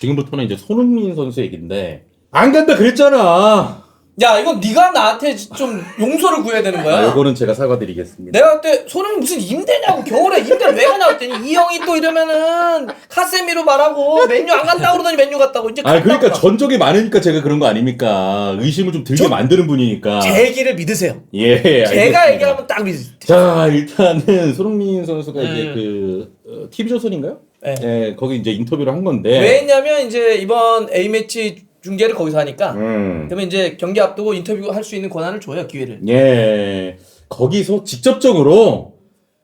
지금부터는 이제 손흥민 선수 얘기인데 안 간다 그랬잖아. 야 이건 네가 나한테 좀 용서를 구해야 되는 거야. 아, 요거는 제가 사과드리겠습니다. 내가 그때 손흥민 무슨 임대냐고 겨울에 임대를 왜 가냐고 했더니 이 형이 또 이러면은 카세미로 말하고 맨유 안 간다고 그러더니 맨유 갔다고 이제 아 그러니까. 전적이 많으니까 제가 그런 거 아닙니까? 의심을 좀 들게 저- 만드는 분이니까. 제 얘기를 믿으세요. 예, 알겠습니다. 제가 얘기하면 딱 믿으세요. 자 일단은 손흥민 선수가 이제 음. 그 어, TV조선인가요? 네. 예, 거기 이제 인터뷰를 한 건데. 왜 했냐면 이제 이번 A 매치 중계를 거기서 하니까 음. 그러면 이제 경기 앞두고 인터뷰 할 수 있는 권한을 줘요 기회를. 예. 거기서 직접적으로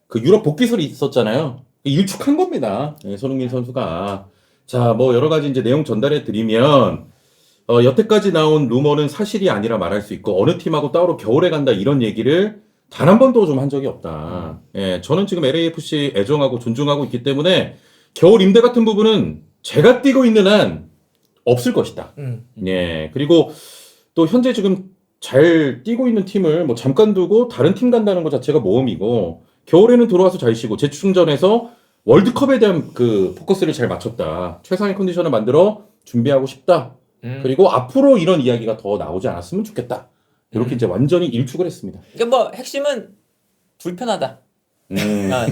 그 유럽 복귀설이 있었잖아요. 일축한 겁니다. 예, 손흥민 선수가. 자, 뭐 여러 가지 이제 내용 전달해 드리면 어, 여태까지 나온 루머는 사실이 아니라 말할 수 있고 어느 팀하고 따로 겨울에 간다 이런 얘기를 단 한 번도 좀 한 적이 없다. 예, 저는 지금 LAFC 애정하고 존중하고 있기 때문에 겨울 임대 같은 부분은 제가 뛰고 있는 한 없을 것이다. 음. 예. 그리고 또 현재 지금 잘 뛰고 있는 팀을 뭐 잠깐 두고 다른 팀 간다는 것 자체가 모험이고 겨울에는 들어와서 잘 쉬고 재충전해서 월드컵에 대한 그 포커스를 잘 맞췄다. 최상의 컨디션을 만들어 준비하고 싶다. 음. 그리고 앞으로 이런 이야기가 더 나오지 않았으면 좋겠다. 이렇게 이제 완전히 일축을 했습니다. 그러니까 뭐 핵심은 불편하다. 음. 아,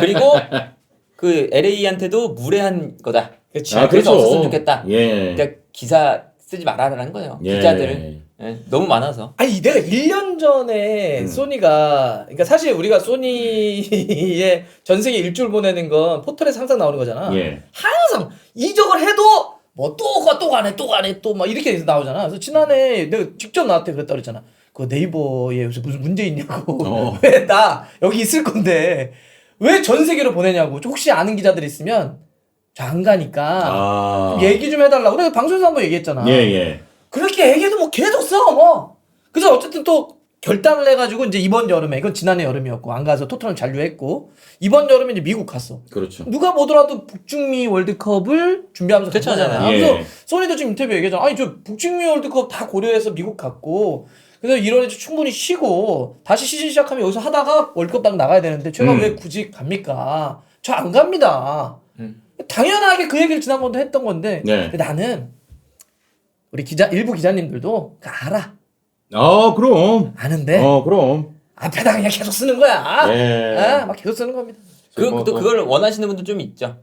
그리고 그 LA한테도 무례한 거다. 그렇지. 아, 그래서 그렇죠. 없었으면 좋겠다. 예. 그러니까 기사 쓰지 말아라는 거예요. 예. 기자들 예, 너무 많아서. 아니 내가 1년 전에 음. 소니가 그러니까 사실 우리가 소니의 전 세계 일주를 보내는 건 포털에서 항상 나오는 거잖아. 예. 항상 이적을 해도 뭐또가또 가네 또 가네 또 막 이렇게 나오잖아. 그래서 지난해 내가 직접 나한테 그랬다 그랬잖아. 그 네이버에 요새 무슨 문제 있냐고. 어. 왜나 여기 있을 건데 왜 전 세계로 보내냐고. 혹시 아는 기자들 있으면 저 안 가니까 아. 좀 얘기 좀 해달라고. 그래서 방송에서 한번 얘기했잖아. 예, 예. 그렇게 얘기해도 뭐 계속 써 뭐. 그래서 어쨌든 또 결단을 해가지고 이제 이번 여름에 이건 지난해 여름이었고 안 가서 토트넘 잔류했고 이번 여름에 이제 미국 갔어. 그렇죠. 누가 보더라도 북중미 월드컵을 준비하면서. 거잖아. 예. 그래서 소니도 지금 인터뷰 얘기하잖아. 아니 저 북중미 월드컵 다 고려해서 미국 갔고 그래서 1월에 충분히 쉬고 다시 시즌 시작하면 여기서 하다가 월드컵 딱 나가야 되는데 제가 음. 왜 굳이 갑니까? 저 안 갑니다. 음. 당연하게 그 얘기를 지난번도 했던 건데 네. 근데 나는 우리 기자 일부 기자님들도 알아 아, 그럼. 아는데 어, 그럼. 앞에다 그냥 계속 쓰는 거야. 예. 아, 막 계속 쓰는 겁니다. 그, 뭐, 또 뭐. 그걸 원하시는 분들 좀 있죠.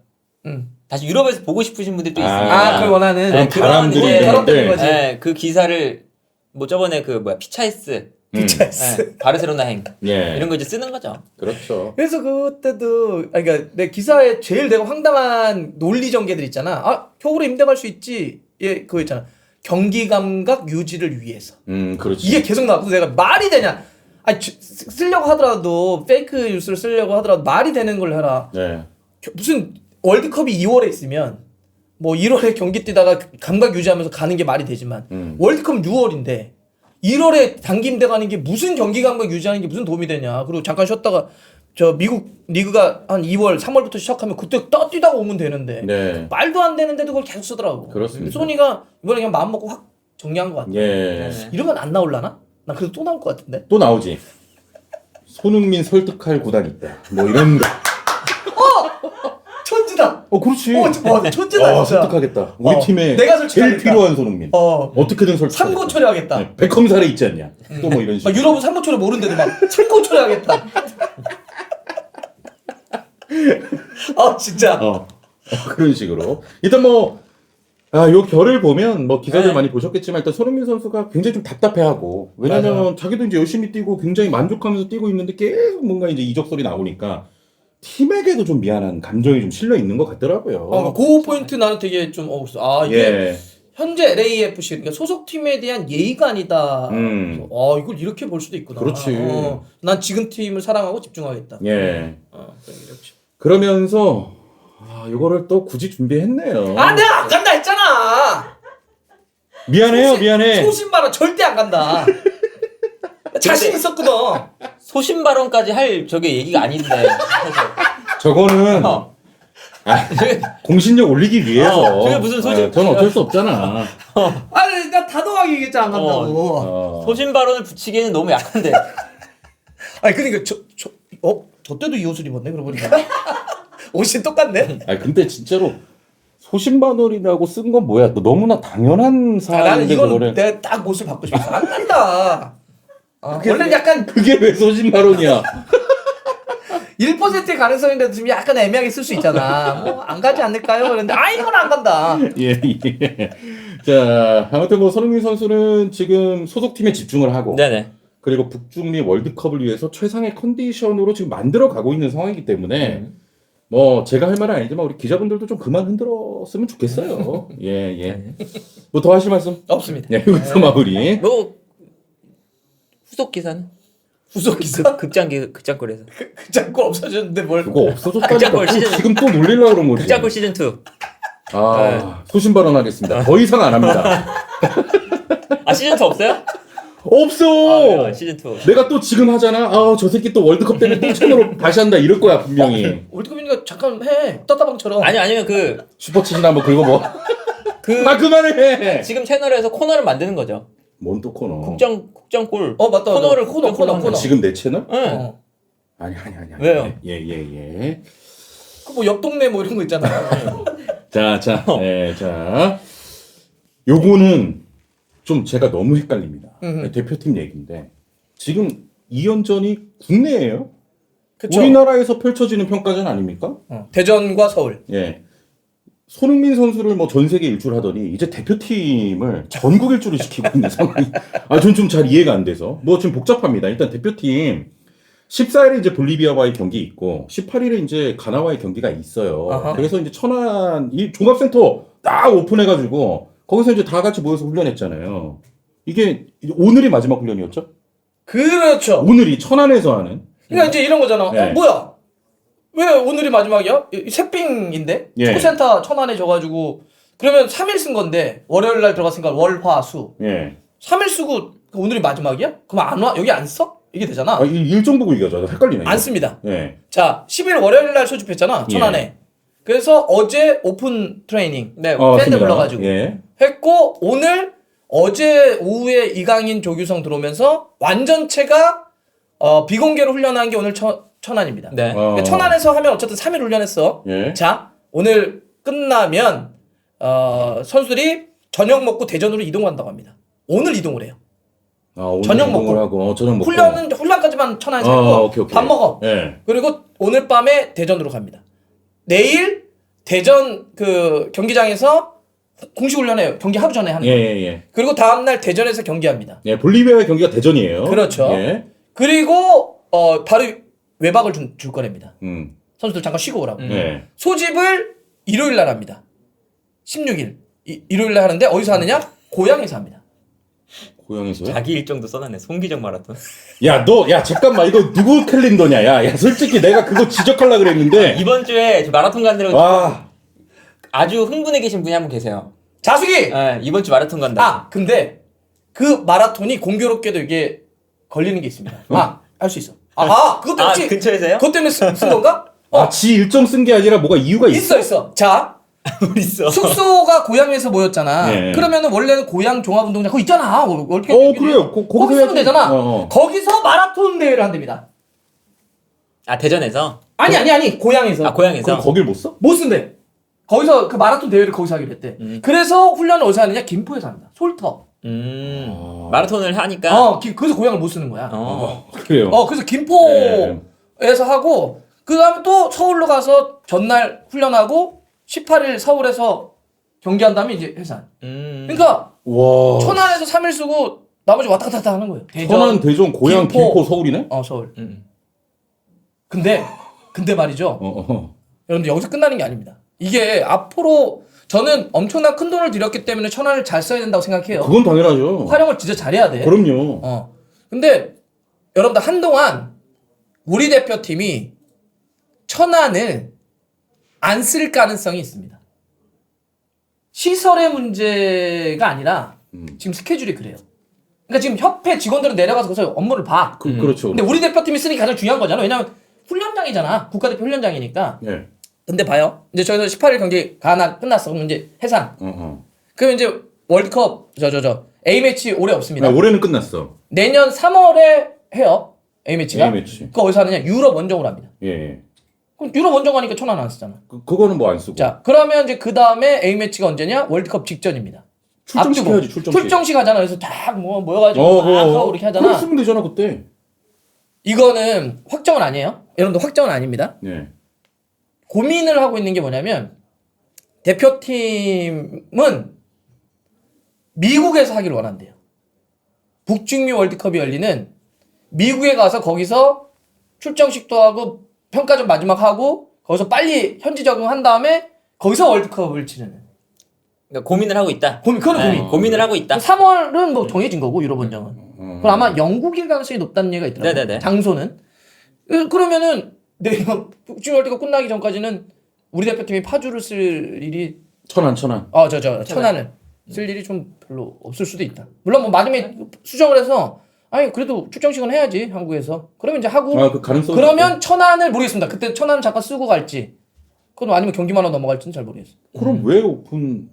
응. 다시 유럽에서 보고 싶으신 분들도 아. 있으니까. 아, 그걸 원하는 그런 그런 바람들이 이제 있는데. 거지. 예, 그 기사를 뭐 저번에 그 뭐야 피차이스, 음. 피차이스. 예, 바르셀로나 행 예. 이런 거 이제 쓰는 거죠. 그렇죠. 그래서 그때도 아니 그러니까 내 기사에 제일 내가 황당한 논리 전개들 있잖아. 아, 겨울에 임대 갈수 있지. 예, 그거 있잖아. 경기 감각 유지를 위해서. 음, 그렇지. 이게 계속 나왔고 내가 말이 되냐? 쓰- 쓰려고 하더라도 페이크 뉴스를 쓰려고 하더라도 말이 되는 걸 해라. 네. 겨- 무슨 월드컵이 2월에 있으면 뭐 1월에 경기 뛰다가 감각 유지하면서 가는 게 말이 되지만 음. 월드컵 6월인데 1월에 단기 임대 가는 게 무슨 경기 감각 유지하는 게 무슨 도움이 되냐. 그리고 잠깐 쉬었다가 저 미국 리그가 한 2월, 3월부터 시작하면 그때 떠 뛰다가 오면 되는데 네. 말도 안 되는데도 그걸 계속 쓰더라고. 그렇습니다. 소니가 이번에 그냥 마음 먹고 확 정리한 것 같아. 예. 네. 이러면 안 나올라나? 나 그래도 또 나올 것 같은데. 또 나오지. 손흥민 설득할 구단이 있다. 뭐 이런 거. 어, 그렇지. 어, 저- 와, 천지다 어, 진짜. 설득하겠다. 우리 어, 팀에 내가 제일 설득하겠다. 필요한 손흥민. 어. 어떻게든 설득. 삼고 처리하겠다. 네, 백컴살에 있지 않냐. 또 뭐 이런 식으로. 막 유럽은 삼고초를 모르는데도 막 삼고초를 하겠다. 아 진짜. 어. 어, 그런 식으로. 일단 뭐, 아, 요 결을 보면 뭐 기사들 네. 많이 보셨겠지만 일단 손흥민 선수가 굉장히 좀 답답해하고 왜냐면. 자기도 이제 열심히 뛰고 굉장히 만족하면서 뛰고 있는데 계속 뭔가 이제 이적 소리 나오니까 팀에게도 좀 미안한 감정이 좀 실려 있는 것 같더라고요. 어, 그 포인트 나는 되게 좀 어, 아 이게 예. 현재 LAFC 그러니까 소속 팀에 대한 예의가 아니다. 음. 아 이걸 이렇게 볼 수도 있구나. 그렇지. 어, 난 지금 팀을 사랑하고 집중하겠다. 예. 어. 그러면서 아, 이거를 또 굳이 준비했네요. 아 내가 안 간다 했잖아. 미안해요, 소신- 미안해. 소신 발언 절대 안 간다. 자신 있었거든. 소신 발언까지 할 저게 얘기가 아닌데. 사실. 저거는 어. 아, 공신력 올리기 위해서. 어, 그게 무슨 소신- 아, 저는 어쩔 수 없잖아. 아니 나 단호하게 얘기했잖아 안 간다고. 어. 소신 발언을 붙이기에는 너무 약한데. 아니 그러니까 저저어저 때도 이 옷을 입었네 그러고 보니까 옷이 똑같네. 아 근데 진짜로 소신만 원이라고 쓴 건 뭐야? 너 너무나 당연한 아, 나는 사안인데 이거는 그거를 내가 딱 옷을 받고 싶었어. 안 간다. 어, 원래 는 약간 그게 왜 소신만 원이야? 1%의 가능성인데 좀 약간 애매하게 쓸 수 있잖아. 뭐 안 가지 않을까요? 그런데 아 이건 안 간다. 예, 예. 자, 아무튼 뭐 손흥민 선수는 지금 소속팀에 집중을 하고 네네. 그리고 북중미 월드컵을 위해서 최상의 컨디션으로 지금 만들어 가고 있는 상황이기 때문에 음. 뭐 제가 할 말은 아니지만 우리 기자분들도 좀 그만 흔들었으면 좋겠어요. 예, 예. 뭐 더 하실 말씀? 없습니다. 네, 여기서 마무리. 뭐 후속 기사는 후속 기사 극장 기 극장골에서 자꾸 없어졌는데 뭘? 그거 없어졌다니까 시즌. 지금 또 놀리려고 그런 거지. 극장골 시즌 2. 아, 소신 발언하겠습니다. 더 이상 안 합니다. 아 시즌 2 없어요? 없어. 아, 시즌 2. 내가 또 지금 하잖아. 아, 저 새끼 또 월드컵 때문에 또 채널로 다시 한다 이럴 거야 분명히. 월드컵이니까 잠깐 해. 따따방처럼. 아니 아니면 그 슈퍼챗이나 한번 긁어봐. 그 아 그만해. 지금 채널에서 코너를 만드는 거죠. 뭔또 코너? 국정 국정골. 어 맞다. 맞다. 코너를 코너 코너, 코너 코너. 지금 내 채널? 응. 어. 아니 아니 아니. 아니. 왜요? 예예 예. 그뭐 옆 동네 뭐 이런 거 있잖아. 자, 자, 어. 예, 자. 요거는 좀 제가 너무 헷갈립니다. 음흠. 대표팀 얘기인데 지금 2연전이 국내예요? 그쵸. 우리나라에서 펼쳐지는 평가전 아닙니까? 어. 대전과 서울. 예. 손흥민 선수를 뭐 전 세계 일주하더니 이제 대표팀을 전국 일주를 시키고 있는 상황이 아, 전 좀 잘 이해가 안 돼서 뭐 지금 복잡합니다. 일단 대표팀 14일에 이제 볼리비아와의 경기 있고 18일에 이제 가나와의 경기가 있어요. 아하. 그래서 이제 천안 이 종합센터 딱 오픈해가지고 거기서 이제 다 같이 모여서 훈련했잖아요. 이게 오늘이 마지막 훈련이었죠? 그렇죠. 오늘이 천안에서 하는. 그러니까 이제 이런 거잖아. 네. 어 뭐야? 왜 오늘이 마지막이야? 새삥인데 예. 축구센터 천안에 져가지고 그러면 3일 쓴 건데 월요일 날 들어갔으니까 월화수 예. 3일 쓰고 오늘이 마지막이야? 그럼 안 와? 여기 안 써? 이게 되잖아. 아, 이 일정 보고 얘기하자. 헷갈리네. 이거. 안 씁니다. 예. 자, 10일 월요일 날 소집했잖아. 천안에. 그래서 어제 오픈 트레이닝 네. 어, 팬들 맞습니다. 불러가지고. 예. 했고 오늘 어제 오후에 이강인 조규성 들어오면서 완전체가 어, 비공개로 훈련한 게 오늘 천, 천안입니다. 네. 어. 그러니까 천안에서 하면 어쨌든 3일 훈련했어. 예. 자, 오늘 끝나면 어, 선수들이 저녁 먹고 대전으로 이동한다고 합니다. 오늘 이동을 해요. 아, 오늘 저녁 이동을 먹고. 하고 어, 저녁 먹고. 훈련은 훈련까지만 천안에서 어, 하고 오케이, 오케이. 밥 먹어. 예. 그리고 오늘 밤에 대전으로 갑니다. 내일 대전 그 경기장에서 공식 훈련해요. 경기 하루 전에 하는 예, 거. 예, 예. 그리고 다음 날 대전에서 경기합니다. 예, 볼리비아의 경기가 대전이에요. 그렇죠. 예. 그리고 어 바로 외박을 줄, 줄 거랍니다. 음. 선수들 잠깐 쉬고 오라고. 음. 예. 소집을 일요일 날 합니다. 16일. 이, 일요일 날 하는데 어디서 하느냐? 고향에서 합니다. 고향에서요? 자기 일정도 써놨네. 송기정 마라톤. 야, 너, 야, 잠깐만, 이거 누구 캘린더냐? 야, 야, 솔직히 내가 그거 지적하려 그랬는데. 이번 주에 저 마라톤 간다고 와, 아주 흥분해 계신 분이 한 분 계세요. 자숙이. 네, 이번 주 마라톤 간다. 아 근데 그 마라톤이 공교롭게도 이게 걸리는 게 있습니다. 아 할 수 있어. 아 그것도 아, 혹시 근처에서요? 그것 때문에 쓴, 쓴 건가? 어 아, 지 일정 쓴 게 아니라 뭐가 이유가 있어? 있어 있어. 자 우리 있어. 숙소가 고향에서 모였잖아. 네. 그러면은 원래는 고향 종합운동장 거기 있잖아. 월- 월드 어, 그래요. 거- 거기서 거기 해야지. 되잖아. 어, 어. 거기서 마라톤 대회를 한답니다. 아 대전에서. 아니 아니 아니 고향에서 아 고향에서. 그럼 거길 못 써? 못 쓴대. 거기서 그 마라톤 대회를 거기서 하기로 했대. 음. 그래서 훈련을 어디서 하느냐? 김포에서 합니다. 솔터. 음. 아. 마라톤을 하니까. 어, 기- 그래서 고향을 못 쓰는 거야. 어. 그래요. 어, 그래서 김포에서 네. 하고, 그 다음에 또 서울로 가서 전날 훈련하고, 18일 서울에서 경기한 다음에 이제 해산. 음. 그러니까, 와. 천안에서 3일 쓰고, 나머지 왔다 갔다 하는 거예요. 대전. 천안, 대전, 고향, 김포. 김포, 서울이네? 어, 서울. 음. 근데, 근데 말이죠. 어, 어. 여러분들 여기서 끝나는 게 아닙니다. 이게 앞으로 저는 엄청난 큰 돈을 들였기 때문에 천안을 잘 써야 된다고 생각해요. 그건 당연하죠. 활용을 진짜 잘해야 돼. 그럼요. 어. 근데 여러분들 한동안 우리 대표팀이 천안을 안 쓸 가능성이 있습니다. 시설의 문제가 아니라 음. 지금 스케줄이 그래요. 그러니까 지금 협회 직원들은 내려가서 거기서 업무를 봐. 그, 음. 그렇죠. 근데 우리 대표팀이 쓰는 게 가장 중요한 거잖아. 왜냐면 훈련장이잖아. 국가대표 훈련장이니까. 예. 근데 봐요. 이제 저희는 18일 경기 가나 끝났어. 그럼 이제 해산. 어, 어. 그럼 이제 월드컵 저 저 저 A 매치 올해 없습니다. 야, 올해는 끝났어. 내년 3월에 해요. A 매치가. A 매치. 그거 어디서 하느냐? 유럽 원정으로 합니다. 예, 예. 그럼 유럽 원정 가니까 천안 안 쓰잖아. 그, 그거는 뭐 안 쓰고. 자, 그러면 이제 그 다음에 A 매치가 언제냐? 월드컵 직전입니다. 출정식 앞두고. 해야지, 출정식. 출정식 하잖아. 그래서 다뭐 모여가지고 어, 막 어, 어. 하고 이렇게 하잖아. 그럼 쓰면 되잖아, 그때. 이거는 확정은 아니에요. 여러분들 확정은 아닙니다. 네. 고민을 하고 있는 게 뭐냐면 대표팀은 미국에서 하기를 원한대요. 북중미 월드컵이 열리는 미국에 가서 거기서 출정식도 하고 평가전 마지막 하고 거기서 빨리 현지 적응한 다음에 거기서 월드컵을 치르는 그러니까 고민을 하고 있다. 고민 그건 네, 고민. 고민을 하고 있다. 3월은 뭐 정해진 거고 유럽 원정은. 어. 그럼 아마 영국일 가능성이 높다는 얘기가 있더라고요. 네네네. 장소는. 그- 그러면은 내가 북중 월드컵 끝나기 전까지는 우리 대표팀이 파주를 쓸 일이 천안, 천안. 아 저 저 천안을 쓸 일이 좀 별로 없을 수도 있다. 물론 뭐 마지막에 수정을 해서 아니 그래도 출정식은 해야지 한국에서. 그러면 이제 하고 아, 그 가능성. 그러면 천안을 모르겠습니다. 그때 천안 잠깐 쓰고 갈지. 그건 아니면 경기만으로 넘어갈지는 잘 모르겠어요. 그럼 왜 오픈을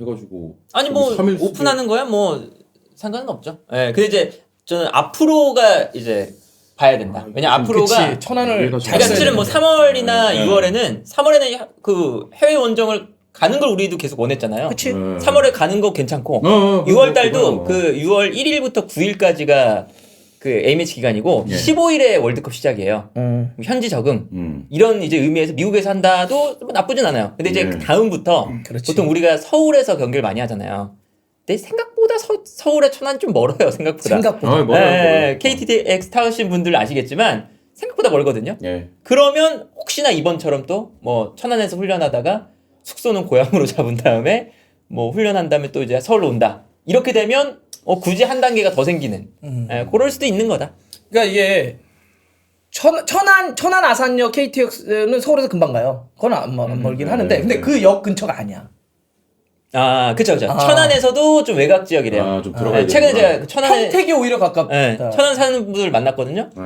해가지고. 아니 뭐 오픈하는 거야 뭐 상관은 없죠. 예. 근데 이제 저는 앞으로가 이제 봐야 된다. 왜냐 앞으로가 그치 천안을 잘 실은 뭐 되는데. 3월이나 네. 6월에는 3월에는 그 해외 원정을 가는 걸 우리도 계속 원했잖아요. 그치. 네. 3월에 가는 거 괜찮고 어, 어, 6월 그거, 달도. 그 6월 1일부터 9일까지가 그 A매치 기간이고 예. 15일에 월드컵 시작이에요. 음. 현지 적응 음. 이런 이제 의미에서 미국에서 한다도 뭐 나쁘진 않아요. 근데 이제 네. 그 다음부터 그렇지. 보통 우리가 서울에서 경기를 많이 하잖아요. 근데 생각보다 서, 서울의 천안 좀 멀어요. 생각보다. 생각보다. 아, 뭐야, 예, 뭐야. KTX 타우신 분들 아시겠지만 생각보다 멀거든요. 예. 그러면 혹시나 이번처럼 또 뭐 천안에서 훈련하다가 숙소는 고향으로 잡은 다음에 뭐 훈련한 다음에 또 이제 서울로 온다. 이렇게 되면 어, 굳이 한 단계가 더 생기는 음. 예, 그럴 수도 있는 거다. 그러니까 이게 천, 천안 천안 아산역 KTX는 서울에서 금방 가요. 그건 안, 멀- 안 멀긴 네, 하는데 근데 네. 그역 근처가 아니야. 아, 그쵸, 그쵸. 아. 천안에서도 좀 외곽 지역이래요. 아, 좀 아, 들어가야 예, 최근에 되는구나. 제가 그 천안에 평택이 오히려 가깝다. 예, 천안 사는 분들 만났거든요. 네.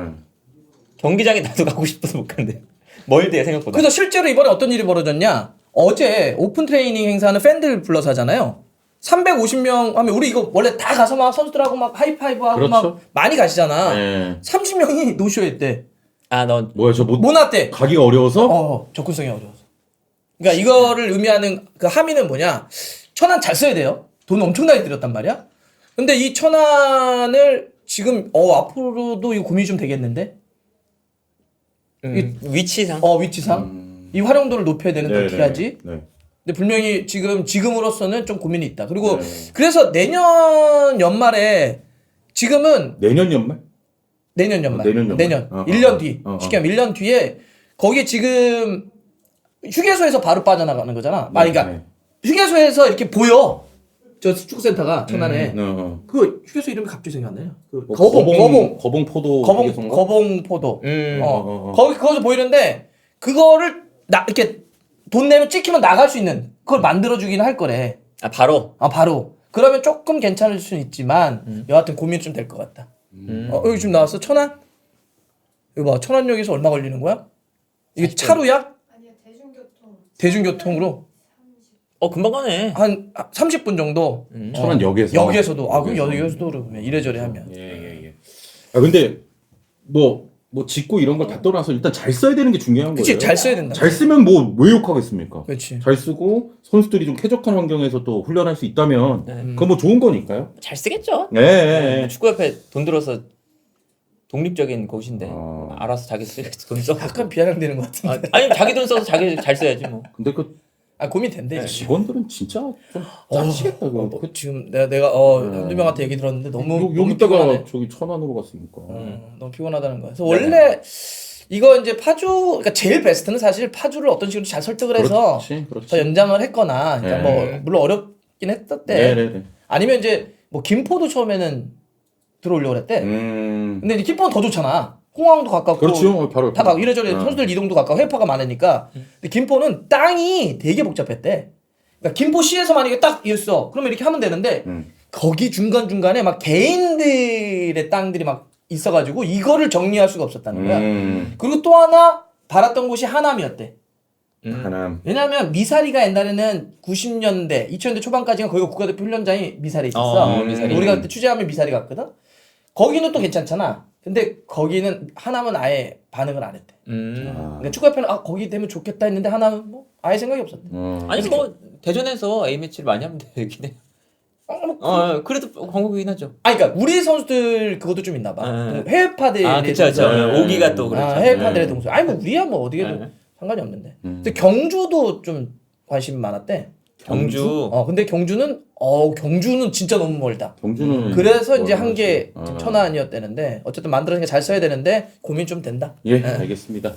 경기장에 나도 가고 싶어서 못 간대. 멀대요 생각보다. 그래서 실제로 이번에 어떤 일이 벌어졌냐? 어제 오픈 트레이닝 행사는 팬들 불러서 하잖아요. 350명 하면 우리 이거 원래 다 가서 막 선수들하고 막 하이파이브 하고 그렇죠. 막 많이 가시잖아. 예. 30명이 노쇼 했대. 아, 너 뭐야, 저 못, 못 왔대. 가기가 어려워서? 어, 접근성이 어려워서. 그러니까 이거를 의미하는 그 함의는 뭐냐? 천안 잘 써야 돼요. 돈 엄청나게 들였단 말이야. 근데 이 천안을 지금 어 앞으로도 이거 고민이 좀 되겠는데? 음, 위치상 어 위치상 음. 이 활용도를 높여야 되는데 네, 어떻게 네. 하지? 네. 근데 분명히 지금 지금으로서는 좀 고민이 있다. 그리고 네. 그래서 내년 연말에 지금은 내년 연말? 내년 연말 어, 내년 연말. 어, 어, 1년 어. 뒤 어, 어. 쉽게 하면 1년 뒤에 거기에 지금 휴게소에서 바로 빠져나가는 거잖아. 아 그러니까 네. 휴게소에서 이렇게 보여. 저 축구센터가 천안에. 네, 어. 그 휴게소 이름이 갑자기 생각이 안 나요. 그 뭐 거봉 거봉 거봉 포도 거봉? 거봉 포도. 음. 어. 어, 어, 어. 거기 거기서 보이는데 그거를 나 이렇게 돈 내면 찍히면 나갈 수 있는 그걸 만들어 주긴 할 거래. 아, 바로 아 바로. 그러면 조금 괜찮을 수는 있지만 여하튼 고민 좀 될 것 같다. 음. 어, 여기 지금 나왔어 천안. 이거 봐 천안역에서 얼마 걸리는 거야? 이게 차로야? 대중교통 대중교통으로 어 금방 가네. 한 30분 정도. 음. 천안 역에서. 역에서도 아 그럼 역에서. 여기서도 그러면 이래저래 하면. 예, 예, 예. 아, 근데 뭐, 뭐 짓고 이런 걸 다 떠나서 일단 잘 써야 되는 게 중요한 거예요. 그치 잘 써야 된다. 잘 쓰면 뭐 왜 욕하겠습니까? 그렇지. 잘 쓰고 선수들이 좀 쾌적한 환경에서 또 훈련할 수 있다면 네. 그건 뭐 좋은 거니까요. 잘 쓰겠죠. 예, 예, 예. 축구협회 돈 들어서 독립적인 곳인데 어. 알아서 자기 쓸 돈 써. 약간 비아냥되는 것 같은데. 아, 아니 자기 돈 써서 자기 잘 써야지 뭐. 근데 그 아 고민 된대. 네. 지금. 직원들은 진짜 좀 짜치겠다. 그거. 어, 뭐 지금 내가 내가 어 네. 한두 명한테 얘기 들었는데 너무 여기다가. 저기 천안으로 갔으니까. 어, 너무 피곤하다는 거야. 그래서 원래 이거 이제 파주 그러니까 제일 베스트는 사실 파주를 어떤 식으로 잘 설득을 해서 그렇지, 그렇지. 더 연장을 했거나 그러니까 네. 뭐 물론 어렵긴 했었대. 네, 네, 네. 아니면 이제 뭐 김포도 처음에는 들어오려고 그랬대. 음, 근데 이제 김포는 더 좋잖아. 공항도 가깝고 그렇죠. 어, 바로 다 가고 이래저래 어. 선수들 이동도 가까워 해파가 많으니까. 근데 김포는 땅이 되게 복잡했대. 그러니까 김포시에서 만약에 딱 있어. 그러면 이렇게 하면 되는데 음. 거기 중간 중간에 막 개인들의 땅들이 막 있어가지고 이거를 정리할 수가 없었다는 거야. 음. 그리고 또 하나 바랐던 곳이 하남이었대. 음. 하남. 왜냐하면 미사리가 옛날에는 90년대, 2000년대 초반까지는 거기가 국가대표 훈련장이 미사리 있었어. 어, 미사리. 우리가 그때 취재하면 미사리 갔거든. 거기는 또 괜찮잖아. 근데 거기는 하나는 아예 반응을 안 했대. 음. 아. 그러니까 축구협회는 아 거기 되면 좋겠다 했는데 하나는 뭐 아예 생각이 없었대. 어. 아니 뭐 대전에서 A 매치를 많이 하면 되긴 해. 어, 뭐어 그래도 광고이긴 하죠. 아니 그러니까 우리 선수들 그것도 좀 있나 봐. 네. 그 해외 파들의 아 그쵸 그쵸. 네. 오기가 또 그렇죠. 아, 해외 네. 파들의 동수. 아니 뭐 우리야 뭐 어디게도 네. 상관이 없는데. 음. 근데 경주도 좀 관심이 많았대. 경주. 어 근데 경주는 어 경주는 진짜 너무 멀다. 경주는 그래서 이제 뭐한개 아. 천안이었대는데 어쨌든 만들어진 게잘 써야 되는데 고민 좀 된다. 예, 네. 알겠습니다.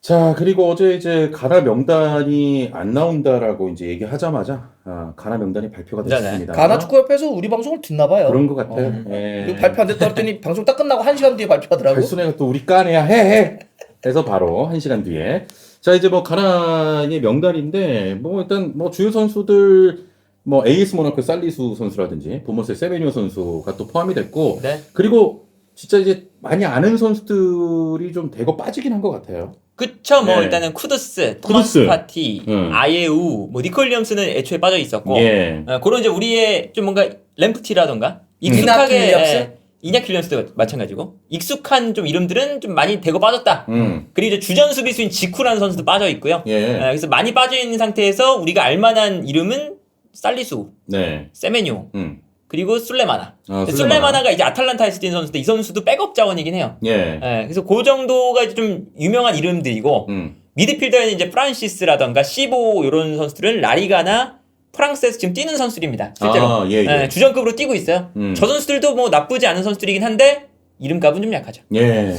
자, 그리고 어제 이제 가나 명단이 안 나온다라고 이제 얘기하자마자 아, 가나 명단이 발표가 네네. 됐습니다. 가나 축구협회에서 우리 방송을 듣나 봐요. 그런 것 같아요. 어. 예. 그리고 발표 안 됐다 했더니 방송 딱 끝나고 한 시간 뒤에 발표하더라고. 발순애가 또 우리 까내야 해, 해! 해서 바로 한 시간 뒤에. 자, 이제 뭐 가나의 명단인데, 뭐 일단 뭐 주요 선수들, 뭐 AS 모나코 살리수 선수라든지, 보모스의 세베니오 선수가 또 포함이 됐고, 네. 그리고 진짜 이제 많이 아는 선수들이 좀 대거 빠지긴 한 것 같아요. 그쵸 뭐 네. 일단은 쿠드스, 토마스 쿠두스. 파티, 음. 아예우, 뭐 니콜리엄스는 애초에 빠져 있었고 예. 어, 그런 이제 우리의 좀 뭔가 램프티라던가 이나키 익숙하게 윌리엄스? 예, 이냐키 윌리엄스도 마찬가지고 익숙한 좀 이름들은 좀 많이 대거 빠졌다. 음. 그리고 이제 주전 수비수인 지쿠라는 선수도 빠져 있고요. 예. 예, 그래서 많이 빠져 있는 상태에서 우리가 알만한 이름은 살리수, 네. 세메뇨, 음. 그리고 술레마나. 아, 술레마나. 술레마나가 이제 아탈란타에서 뛴 선수인데 이 선수도 백업 자원이긴 해요. 예. 예, 그래서 그 정도가 좀 유명한 이름들이고 음. 미드필더에는 이제 프란시스라던가 시보 이런 선수들은 라리가나 프랑스에서 지금 뛰는 선수들입니다. 실제로 아, 예, 예. 예, 주전급으로 뛰고 있어요. 음. 저 선수들도 뭐 나쁘지 않은 선수들이긴 한데 이름값은 좀 약하죠. 예.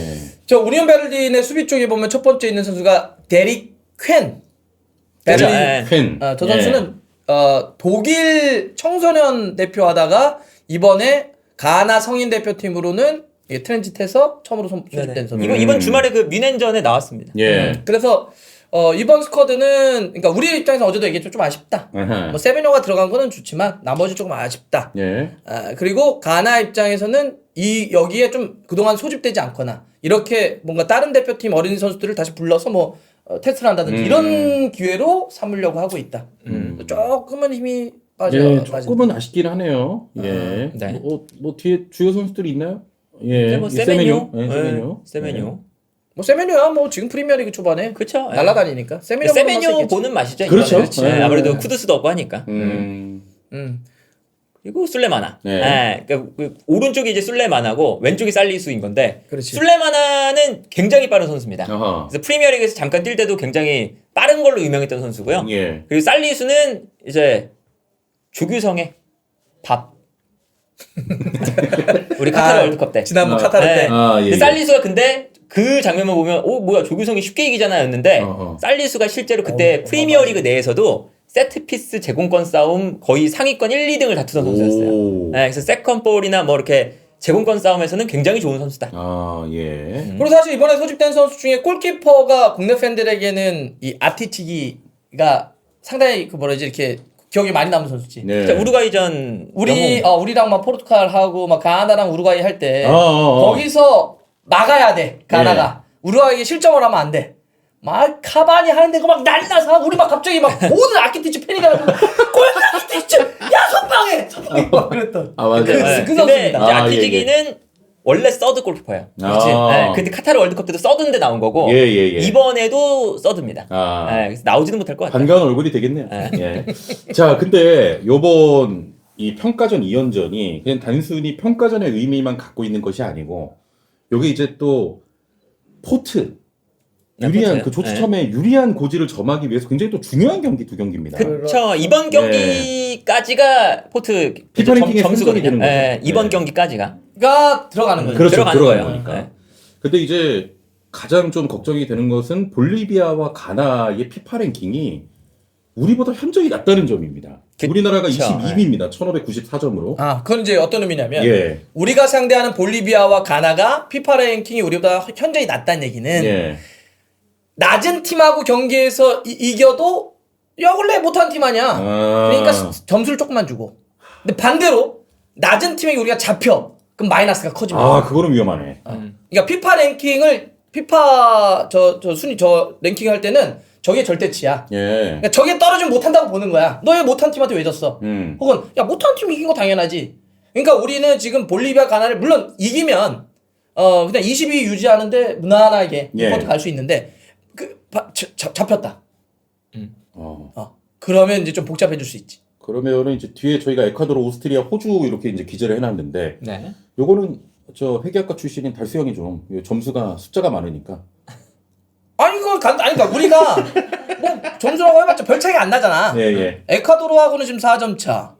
저 우니온 베를린의 수비 쪽에 보면 첫 번째 있는 선수가 데릭 퀸. 베를린. 예. 퀸. 어, 저 예. 선수는 어, 독일 청소년 대표하다가 이번에 가나 성인 대표팀으로는 이 트랜짓해서 처음으로 손- 소집된 선수. 이번 음. 이번 주말에 그 뮌헨전에 나왔습니다. 예. 그래서 어, 이번 스쿼드는 그러니까 우리 입장에서 어제도 얘기했죠 좀 아쉽다. 아하. 뭐 세베뇨가 들어간 거는 좋지만 나머지 조금 아쉽다. 예. 아, 그리고 가나 입장에서는 이 여기에 좀 그동안 소집되지 않거나 이렇게 뭔가 다른 대표팀 어린 선수들을 다시 불러서 뭐 어, 테스트를 한다든지 음. 이런 기회로 삼으려고 하고 있다. 음. 조금은 힘이 빠져. 예. 조금은 아쉽긴 하네요. 예. 네. 뭐, 뭐 뒤에 주요 선수들이 있나요? 예. 뭐이 세메뇨, 예, 세메뇨. 예, 세메뇨. 뭐 세메뇨야 뭐 지금 프리미어리그 초반에 그렇죠. 예. 날라다니니까 세메뇨 세메뇨 보는 맛이죠. 그렇죠. 예, 예. 아무래도 쿠드스도 없고 하니까. 예. 음. 음. 그리고 술레마나. 네. 예, 그러니까 그 오른쪽이 이제 술레마나고 왼쪽이 살리수인 건데 그렇지. 술레마나는 굉장히 빠른 선수입니다. 아하. 그래서 프리미어리그에서 잠깐 뛸 때도 굉장히 빠른 걸로 유명했던 선수고요. 예. 그리고 살리수는 이제 조규성의 밥. 우리 카타르 아, 월드컵 때. 지난번 아, 카타르 네. 때. 아, 예. 근데 살리수가 근데 그 장면만 보면 오 뭐야 조규성이 쉽게 이기잖아였는데 어, 어. 살리수가 실제로 그때 어, 프리미어리그 내에서도 세트피스 제공권 싸움 거의 상위권 1, 2등을 다투던 선수였어요. 오. 네, 그래서 세컨 볼이나 뭐 이렇게 제공권 싸움에서는 굉장히 좋은 선수다. 아, 예. 그리고 사실 이번에 소집된 선수 중에 골키퍼가 국내 팬들에게는 이 아티치기가 상당히 그 뭐라지 이렇게 기억이 많이 남는 선수지. 네. 자, 우루과이전 우리 어, 우리랑 막 포르투갈 하고 막 가나다랑 우루과이 할 때 어, 어, 어. 거기서 막아야 돼 가나가 우루과이 실점을 하면 안 돼. 막 카바니 하는데 그막 난리 나서 우리 막 갑자기 막 모든 아키티치 팬이 가지고 골 아키티치 야 선방해 선방해 막 그랬던 아, 맞아요. 그- 네. 그 근데 선수입니다. 이제 아, 아티지기는 원래 서드 골키퍼예요. 그렇지. 아. 네, 근데 카타르 월드컵 때도 서드인데 나온 거고 예, 예, 예. 이번에도 서드입니다. 아. 네, 그래서 나오지는 못할 것 같아요. 반가운 얼굴이 되겠네요. 예. 자, 근데 요번 이 평가전 2연전이 그냥 단순히 평가전의 의미만 갖고 있는 것이 아니고 여기 이제 또 포트 네, 유리한 포트요. 그 조추첨에 유리한 고지를 점하기 위해서 굉장히 또 중요한 경기 두 경기입니다. 그쵸 이번 경기까지가 포트 피파 랭킹에 점수거든요. 선정이 되는 거죠. 네, 이번 네. 경기까지가 가 들어가는 거죠. 그렇죠. 들어가는 들어가는 거예요. 거니까. 네. 근데 이제 가장 좀 걱정이 되는 것은 볼리비아와 가나의 피파 랭킹이 우리보다 현저히 낮다는 점입니다. 그쵸. 우리나라가 네. 22위입니다. 1594점으로. 아 그건 이제 어떤 의미냐면 예. 우리가 상대하는 볼리비아와 가나가 피파 랭킹이 우리보다 현저히 낮다는 얘기는 예. 낮은 팀하고 경기에서 이, 겨도야 원래 못한 팀 아니야. 아. 그러니까 스- 점수를 조금만 주고. 근데 반대로 낮은 팀에게 우리가 잡혀. 그럼 마이너스가 커집니다. 아, 그거는 위험하네. 그러니까 피파 랭킹을 피파 저 저 순위 저 랭킹 할 때는 저게 절대치야. 예. 그러니까 저게 떨어지면 못한다고 보는 거야. 너왜 못한 팀한테 왜 졌어? 음. 혹은 야 못한 팀 이긴 거 당연하지. 그러니까 우리는 지금 볼리비아 가나를 물론 이기면 어 그냥 22 유지하는데 무난하게 예. 6쿼터 갈수 있는데 그 바- 자- 자- 잡혔다. 어. 어 그러면 이제 좀 복잡해질 수 있지. 그러면은 이제 뒤에 저희가 에콰도르, 오스트리아, 호주 이렇게 이제 기재를 해놨는데 네. 요거는 저 회계학과 출신인 달수 형이 좀요 점수가 숫자가 많으니까 아니 이거 간 아니 그러니까 우리가 뭐 점수라고 해봤자 별 차이가 안 나잖아. 예 예. 에콰도르하고는 지금 4점 차.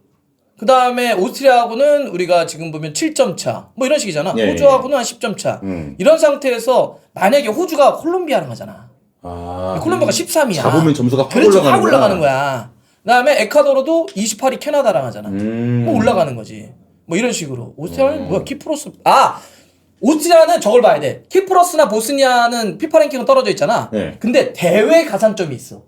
그 다음에 오스트리아하고는 우리가 지금 보면 7점 차. 뭐 이런 식이잖아. 예, 호주하고는 한 10점 차. 음. 이런 상태에서 만약에 호주가 콜롬비아랑 하잖아. 아. 콜롬비아가 13이야. 잡으면 점수가 확 그렇지, 올라가는 확 올라가는 거야. 그 다음에 에콰도르도 28이 캐나다랑 하잖아. 음. 뭐 올라가는 거지. 뭐 이런 식으로. 오스트리아는 음. 뭐야? 키프로스. 아 오스트리아는 저걸 봐야 돼. 키프로스나 보스니아는 피파 랭킹은 떨어져 있잖아. 네. 근데 대회 가산점이 있어.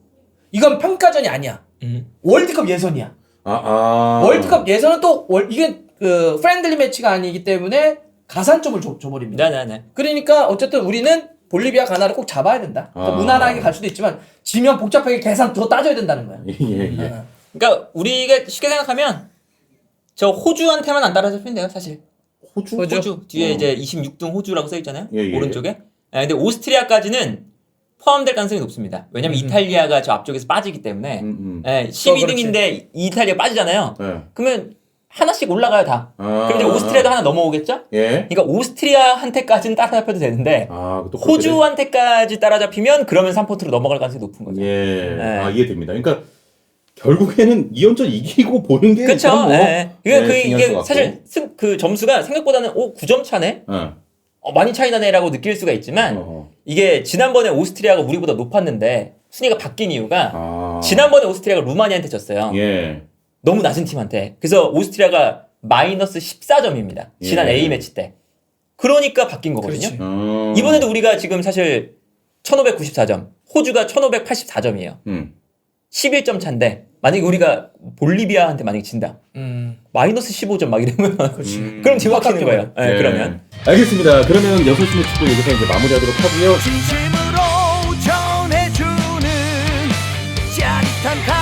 이건 평가전이 아니야. 음. 월드컵 예선이야. 아, 아. 월드컵 예선은 또 월, 이게 그 프렌들리 매치가 아니기 때문에 가산점을 줘, 줘버립니다. 네네네. 그러니까 어쨌든 우리는 볼리비아 가나를 꼭 잡아야 된다. 그러니까 아. 무난하게 갈 수도 있지만 지면 복잡하게 계산 더 따져야 된다는 거야. 예, 예. 어. 그러니까 우리가 쉽게 생각하면 저 호주한테만 안 따라잡히면 돼요, 사실. 호주? 호주? 호주 뒤에 어. 이제 26등 호주라고 써 있잖아요. 예, 예. 오른쪽에. 아, 근데 오스트리아까지는 포함될 가능성이 높습니다. 왜냐면 이탈리아가 저 앞쪽에서 빠지기 때문에 음, 음. 예, 12등인데 이탈리아 빠지잖아요. 네. 그러면 하나씩 올라가요 다. 아. 그럼 이제 오스트리아도 하나 넘어오겠죠? 예. 그러니까 오스트리아한테까지는 따라잡혀도 되는데 아, 또 호주한테까지 따라잡히면 그러면 3포트로 넘어갈 가능성이 높은 돼? 거죠. 예. 네. 아, 이해됩니다. 그러니까 결국에는 2연전 이기고 보는 게 그렇죠. 뭐, 예. 이게, 네, 그, 중요할 것 이게 같고. 사실 승- 그 점수가 생각보다는 오 9점 차네. 어. 어, 많이 차이 나네라고 느낄 수가 있지만 어허. 이게 지난번에 오스트리아가 우리보다 높았는데 순위가 바뀐 이유가 아. 지난번에 오스트리아가 루마니아한테 졌어요. 예. 너무 낮은 팀한테. 그래서 오스트리아가 마이너스 14점입니다. 지난 예. A 매치 때. 그러니까 바뀐 거거든요. 그렇지. 어. 이번에도 우리가 지금 사실 1594점, 호주가 1584점이에요. 음. 11점 차인데 만약에 우리가 볼리비아한테 만약에 진다. 음. 마이너스 15점 막 이러면 음. 그럼 뒤 막히는 깎여 거예요. 예, 예. 그러면. 알겠습니다. 그러면 6시 매치도 여기서 이제 마무리하도록 하고요. 진심으로 전해주는 짜릿한 감